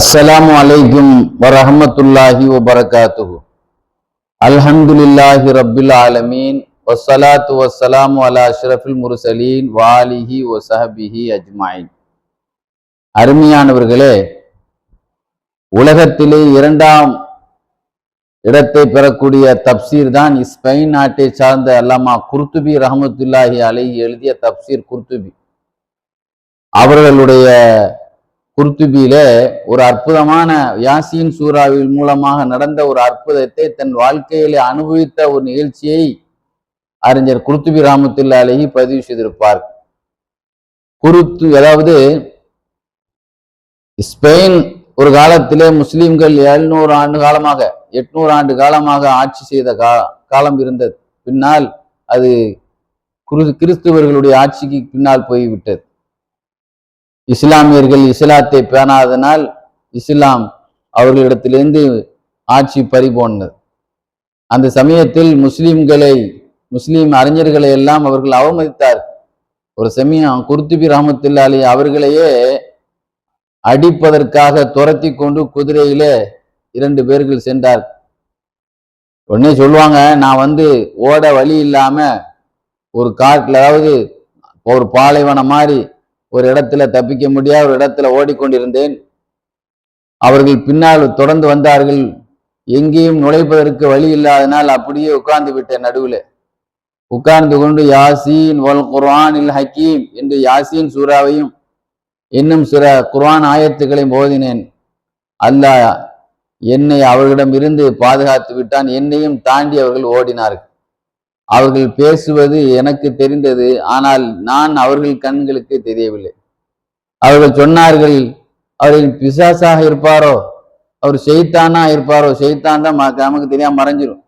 அஸ்ஸலாமு அலைக்கும் வரஹமத்துல்லாஹி வபரகாத்துஹு அல்ஹம்துலில்லாஹி ரப்பில் ஆலமீன் வஸ்ஸலாத்து வஸ்ஸலாமு அலா அஷ்ரஃபில் முர்சலீன் வாலிஹி வசஹபிஹி அஜ்மாயின் அருமையானவர்களே உலகத்திலே இரண்டாம் இடத்தை பெறக்கூடிய தப்சீர் தான் ஸ்பெயின் நாட்டை சார்ந்த அல்லாமா குர்துபி ரஹமத்துல்லாஹி அலை எழுதிய தப்சீர் குர்துபி. அவர்களுடைய குர்துபியில ஒரு அற்புதமான யாசின் சூறாவில் மூலமாக நடந்த ஒரு அற்புதத்தை தன் வாழ்க்கையில அனுபவித்த ஒரு நிகழ்ச்சியை அறிஞர் குருத்துபி ராமத்துல்லா அழகி பதிவு செய்திருப்பார். குருத்து அதாவது ஸ்பெயின் ஒரு காலத்திலே முஸ்லிம்கள் எழுநூறு ஆண்டு காலமாக எட்நூறு ஆண்டு காலமாக ஆட்சி செய்த கா காலம் இருந்தது. பின்னால் அது குரு கிறிஸ்துவர்களுடைய ஆட்சிக்கு பின்னால் போய்விட்டது. இஸ்லாமியர்கள் இஸ்லாத்தை பேணாதனால் இஸ்லாம் அவர்களிடத்திலிருந்து ஆட்சி பறிபோனது அந்த சமயத்தில் முஸ்லிம்களை முஸ்லீம் அறிஞர்களை எல்லாம் அவர்கள் அவமதித்தார் ஒரு சமயம் குர்துபி ரஹமத்துல்லாலி அவர்களையே அடிப்பதற்காக துரத்தி கொண்டு குதிரையில இரண்டு பேர்கள் சென்றார் உடனே சொல்லுவாங்க நான் வந்து ஓட வழி இல்லாம ஒரு காட்டில் அதாவது ஒரு பாலைவனம் மாதிரி ஒரு இடத்துல தப்பிக்க முடியாத ஒரு இடத்துல ஓடிக்கொண்டிருந்தேன். அவர்கள் பின்னால் தொடர்ந்து வந்தார்கள். எங்கேயும் நுழைப்பதற்கு வழி இல்லாதனால் அப்படியே உட்கார்ந்து விட்டேன் நடுவில். உட்கார்ந்து கொண்டு யாசீன் வல் குர்ஆன் இல் ஹக்கீம் என்று யாசீன் சூறாவையும் இன்னும் சில குர்ஆன் ஆயத்துக்களையும் போதினேன் அல்லாஹ் என்னை அவர்களிடம் இருந்து பாதுகாத்து விட்டான். என்னையும் தாண்டி அவர்கள் ஓடினார்கள். அவர்கள் பேசுவது எனக்கு தெரிந்தது ஆனால் நான் அவர்கள் கண்களுக்கு தெரியவில்லை. அவர்கள் சொன்னார்கள் அவர்கள் பிசாசாக இருப்பாரோ? அவர் செய்தானா இருப்பாரோ? செய்தான் தான் நமக்கு தெரியாம மறைஞ்சிரும்.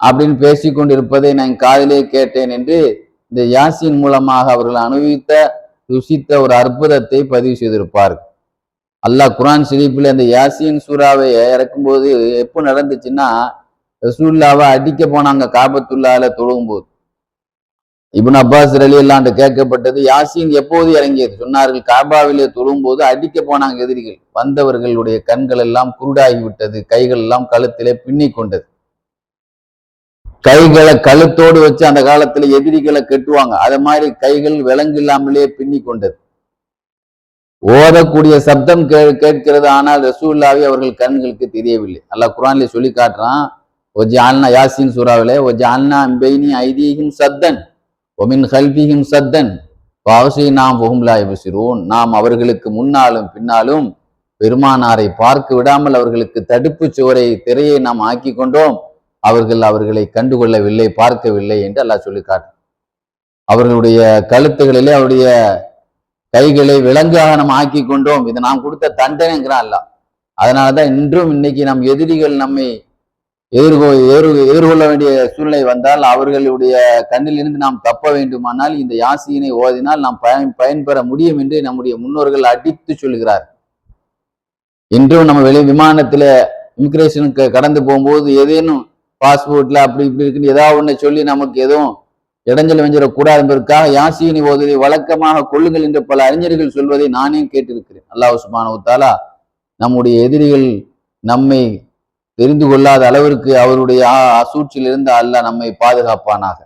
அப்படின்னு பேசி கொண்டிருப்பதை நான் காதிலே கேட்டேன் என்று இந்த யாசின் மூலமாக அவர்கள் அனுபவித்த ருசித்த ஒரு அற்புதத்தை பதிவு செய்திருப்பார்கள். அல்லாஹ் குரான் ஷெரீஃபில் அந்த யாசின் சூறாவை இறக்கும்போது எப்போ நடந்துச்சுன்னா ரசூல்லாவை அடிக்க போனாங்க காபத்துள்ளால தொழுகும் போது அப்பாஸ் அலி அல்லாண்டு கேட்கப்பட்டது யாசின் எப்போது இறங்கியது? சொன்னார்கள் காபாவிலே தொழும்போது அடிக்க போனாங்க எதிரிகள். வந்தவர்களுடைய கண்கள் எல்லாம் குருடாகி விட்டது கைகள் எல்லாம் கழுத்திலே பின்னி கொண்டது. கைகளை கழுத்தோடு வச்சு அந்த காலத்துல எதிரிகளை கெட்டுவாங்க. அது மாதிரி கைகள் விலங்கு இல்லாமலே பின்னி கொண்டது. ஓதக்கூடிய சப்தம் கே கேட்கிறது ஆனால் ரசூல்லாவே அவர்கள் கண்களுக்கு தெரியவில்லை. அல்ல குரான்ல சொல்லி காட்டுறான் ஒஜால்னா யாசின் சூறாவிலே ஒஜால்னா அம்பைனி ஐதீஹிம் சத்தன் ஒமின் ஹல்பிஹிம் சத்தன் பாவசி நாம் ஒகும்லா எபிசிரோன் நாம் அவர்களுக்கு முன்னாலும் பின்னாலும் பெருமானாரை பார்க்க விடாமல் அவர்களுக்கு தடுப்பு சுவரை திரையை நாம் ஆக்கி கொண்டோம். அவர்கள் அவர்களை கண்டுகொள்ளவில்லை பார்க்கவில்லை என்று அல்லாஹ் சொல்லி காட்டும் அவர்களுடைய கழுத்துகளிலே அவருடைய கைகளை விலங்காக நாம் ஆக்கி கொண்டோம். இது நாம் கொடுத்த தண்டனைங்கிறான் அல்ல அதனாலதான் இன்றும் இன்னைக்கு நம் எதிரிகள் நம்மை எதிர்கொ எதிர் எதிர்கொள்ள வேண்டிய சூழ்நிலை வந்தால் அவர்களுடைய கண்ணிலிருந்து நாம் தப்ப வேண்டுமானால் இந்த யாசியினை ஓதினால் நாம் பயன் பயன்பெற முடியும் என்று நம்முடைய முன்னோர்கள் அடித்து சொல்கிறார் இன்றும் நம்ம வெளி விமானத்துல இமிகிரேஷனுக்கு கடந்து போகும்போது ஏதேனும் பாஸ்போர்ட்ல அப்படி இப்படி இருக்குன்னு ஏதாவது ஒன்று சொல்லி நமக்கு எதுவும் இடைஞ்சல் வெஞ்சிடக்கூடாது என்பதற்காக யாசியினை ஓதுவதை வழக்கமாக கொள்ளுங்கள் என்று பல அறிஞர்கள் சொல்வதை நானே கேட்டிருக்கிறேன். அல்லாஹ் உஸ்மான் உத்தாலா நம்முடைய எதிரிகள் நம்மை தெரிந்து கொள்ளாத அளவிற்கு அவருடைய அசூழ்ச்சியிலிருந்து அல்லாஹ் நம்மை பாதுகாப்பானாக.